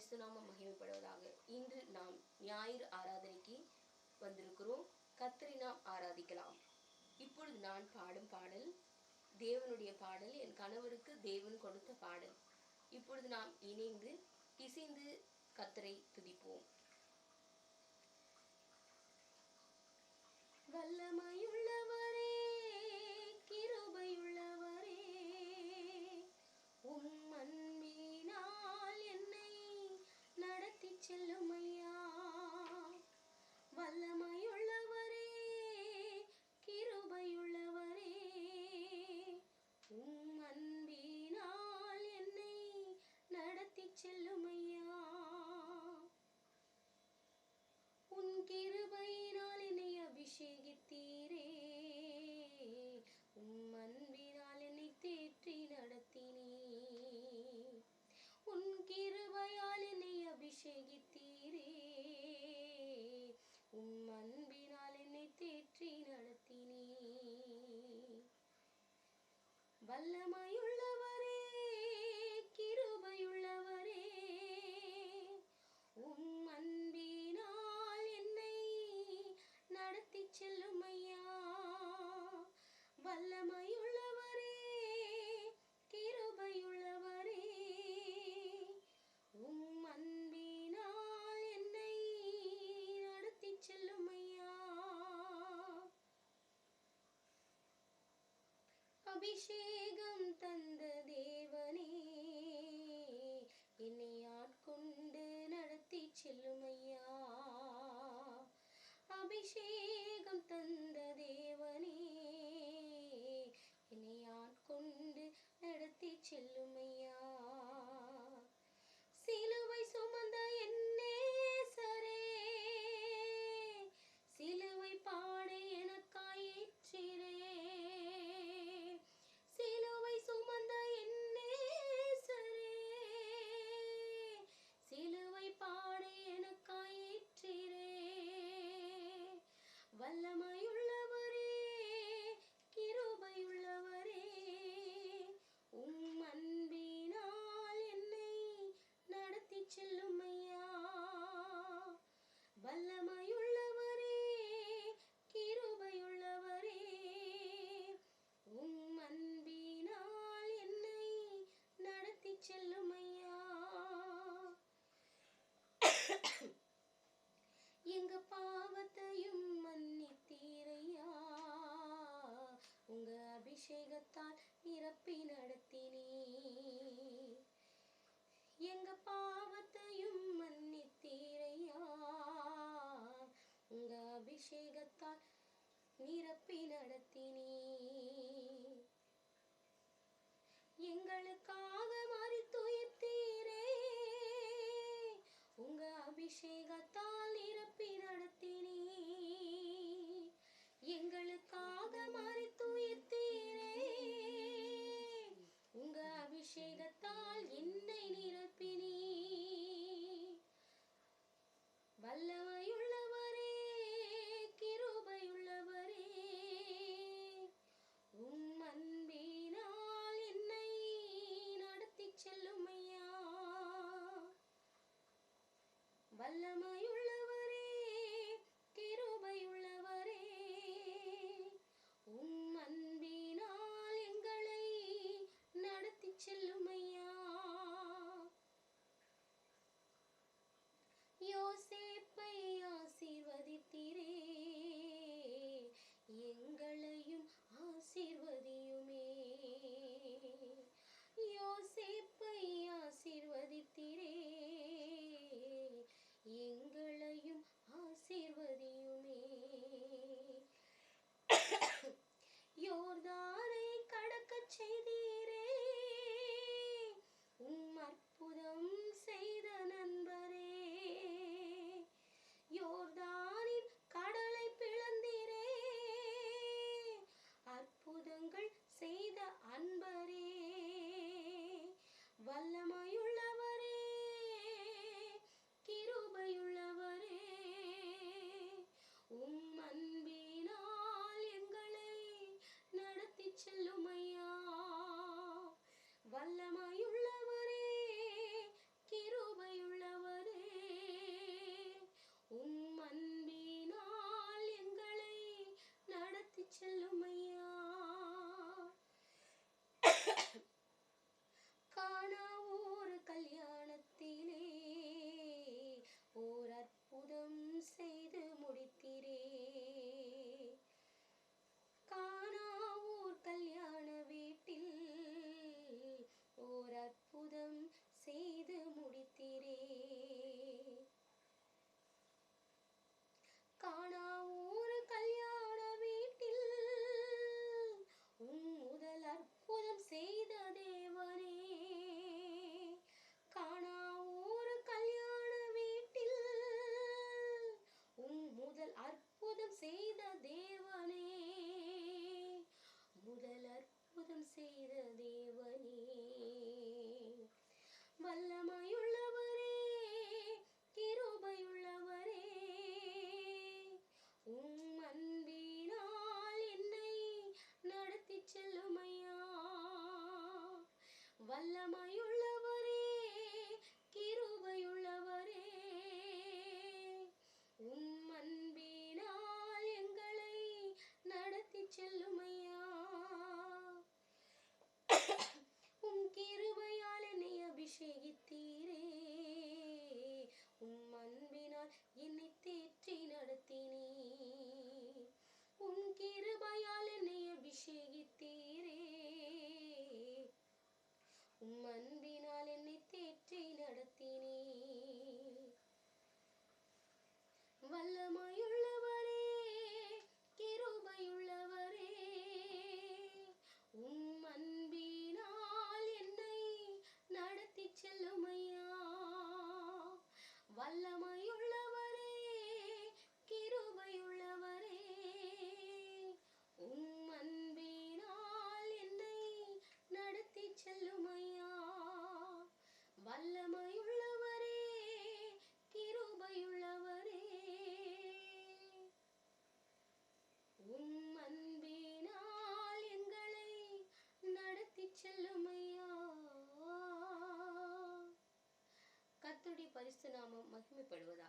பரிசுநாமம் மகிமைப்படுவதாக இன்று நாம் ஞாயிறு ஆராதனைக்கு வந்திருக்கிறோம். கத்தரை நாம் ஆராதிக்கலாம். இப்பொழுது நான் பாடும் பாடல் தேவனுடைய பாடல் என் கணவருக்கு தேவன் கொடுத்த பாடல். இப்பொழுது நாம் இணைந்து இசைந்து கத்தரை துதிப்போம். வல்லமையுள்ளவரே அபிஷேகித்தீரே. உம் அன்பினால் என்னை தேற்றி நடத்தினே வல்லமையுள்ளவரே அபிஷேகம் தந்த தேவனே என்னை ஆட்கொண்டு நடத்தி செல்லும் ஐயா அபிஷேகம் தந்த தேவனே பாவத்தையும் மன்னித்தீரையா உங்க அபிஷேகத்தால் நிரப்பி நடத்தினே எங்களுக்காக மறித்துயர்த்தீரே. உங்க அபிஷேகத்தால் நிரப்பி நடத்தி யோசேப்பை ஆசீர்வதித்தீரே. எங்களையும் ஆசீர்வதியுமே. யோசேப்பை ஆசீர்வதித்தீரே. அற்புதம் செய்து முடித்திரே. காணா வல்லமையுள்ளவரே கிருபையுள்ளவரே. உம் அன்பினால் என்னை நடத்தி செல்லுமையா. வல்லமையுள்ள கர்த்தருடைய பரிசு நாமம் மகிமைப்படுவதாக